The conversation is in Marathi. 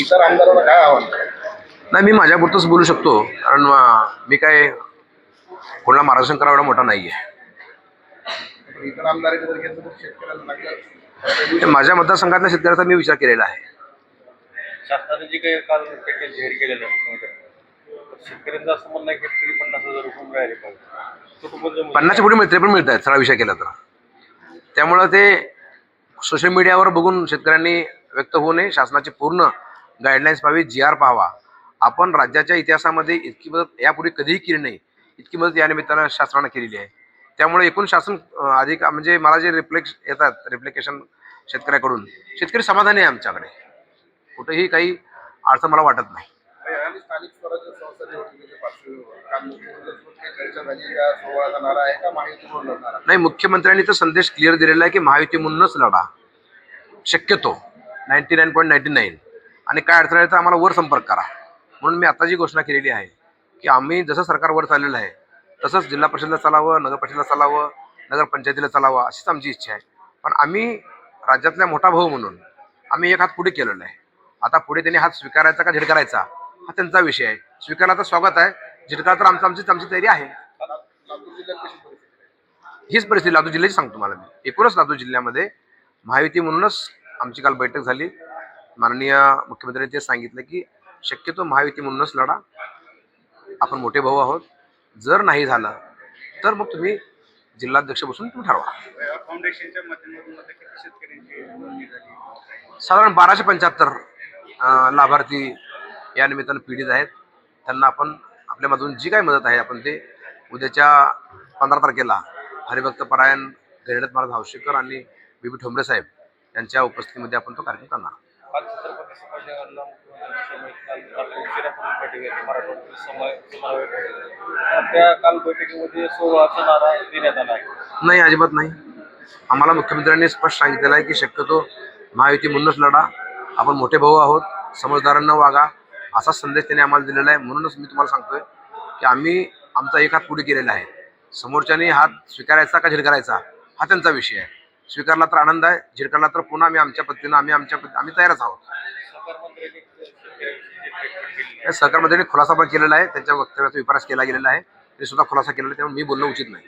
इतर आमदारांना काय आव्हान? नाही मी माझ्यापुरतंच बोलू शकतो. कारण मी काय कोणाला मार्गदर्शन करावं एवढा मोठा नाही आहे इतर शेतकऱ्याला माझ्या मतदारसंघातल्या शेतकऱ्याचा मी विचार केलेला आहे. शासनाने जे काही काल पॅकेज जाहीर केलेलं आहे मुख्यमंत्र्यांनी शेतकऱ्यांचं असं म्हणणं आहे की शेतकरी पन्नास हजार रुपये मिळाले पाहिजे. पन्नासच्या पुढे मिळते पण मिळत आहेत सगळा विषय केला तर. त्यामुळं ते सोशल मीडियावर बघून शेतकऱ्यांनी व्यक्त होऊ नये. शासनाची पूर्ण गाईडलाईन्स पाहावी जी आर पाहावा. आपण राज्याच्या इतिहासामध्ये इतकी मदत यापूर्वी कधीही केली नाही. इतकी मदत या निमित्तानं शासनानं केलेली आहे. त्यामुळे एकूण शासन अधिक म्हणजे मला जे रिफ्लेक्श येतात रिफ्लेकेशन शेतकऱ्याकडून शेतकरी समाधानी आहे आमच्याकडे. कुठेही काही अडचण मला वाटत नाही. स्थानिक स्वराज्य संस्था निवडणुकीच्या पार्श्वभूमीवर काल सोहळा जाणार आहे का लढणार आहे? नाही मुख्यमंत्र्यांनी तर संदेश क्लिअर दिलेला आहे की महायुती म्हणूनच लढा. शक्यतो ninety nine point ninety nine आणि काय अडचण आहे तर आम्हाला वर संपर्क करा. म्हणून मी आता जी घोषणा केलेली आहे की आम्ही जसं सरकार वर चाललेलं आहे तसंच जिल्हा परिषदला चालावं नगर परिषदला चालावं नगरपंचायतीला चालावं अशीच आमची इच्छा आहे. पण आम्ही राज्यातला मोठा भाऊ म्हणून आम्ही एक हात पुढे केलेला आहे. आता पुढे त्यांनी हात स्वीकारायचा का झिडकारायचा हा त्यांचा विषय आहे. स्वीकारला तर स्वागत आहे. झिडकाला तर आमचं आमची आमची तयारी आहे? हीच परिस्थिती लातूर जिल्ह्याची सांगतो मला मी. एकूणच लातूर जिल्ह्यामध्ये महायुती म्हणूनच आमची काल बैठक झाली. माननीय मुख्यमंत्र्यांनी ते सांगितलं की शक्यतो महायुती म्हणूनच लढा. आपण मोठे भाऊ आहोत. जर नाही झालं तर मग तुम्ही जिल्हाध्यक्ष बसून तुम्ही ठरवा. फाउंडेशनच्या माध्यमातून साधारण बाराशे पंच्याहत्तर लाभार्थी या निमित्तानं पीडित आहेत. त्यांना आपण आपल्यामधून जी काही मदत आहे आपण ते उद्याच्या पंधरा तारखेला हरिभक्त परायण गैरडत महाराज हौशीकर आणि बी बी ठोंबरे साहेब यांच्या उपस्थितीमध्ये आपण तो कार्यक्रम करणार नाही अजिबात नाही. आम्हाला मुख्यमंत्र्यांनी स्पष्ट सांगितलेलं आहे की शक्यतो महायुती म्हणूनच लढा. आपण मोठे भाऊ आहोत. समजदारांना वागा. असा संदेश त्यांनी आम्हाला दिलेला आहे. म्हणूनच मी तुम्हाला सांगतोय की आम्ही आमचा एक हात पुढे केलेला आहे. समोरच्याने हात स्वीकारायचा का झिडकारायचा हा त्यांचा विषय आहे. स्वीकारला तर आनंद आहे झिडकारला तर पुन्हा आम्ही आमच्या पद्धतीनं आम्ही आमच्या आम्ही तयारच आहोत. या सहकार मंत्र्यांनी खुलासा पण केलेला आहे. त्यांच्या वक्तव्याचा विपरास केला गेलेला आहे. ते सुद्धा खुलासा केलेला आहे. त्यामुळे मी बोलणं उचित नाही.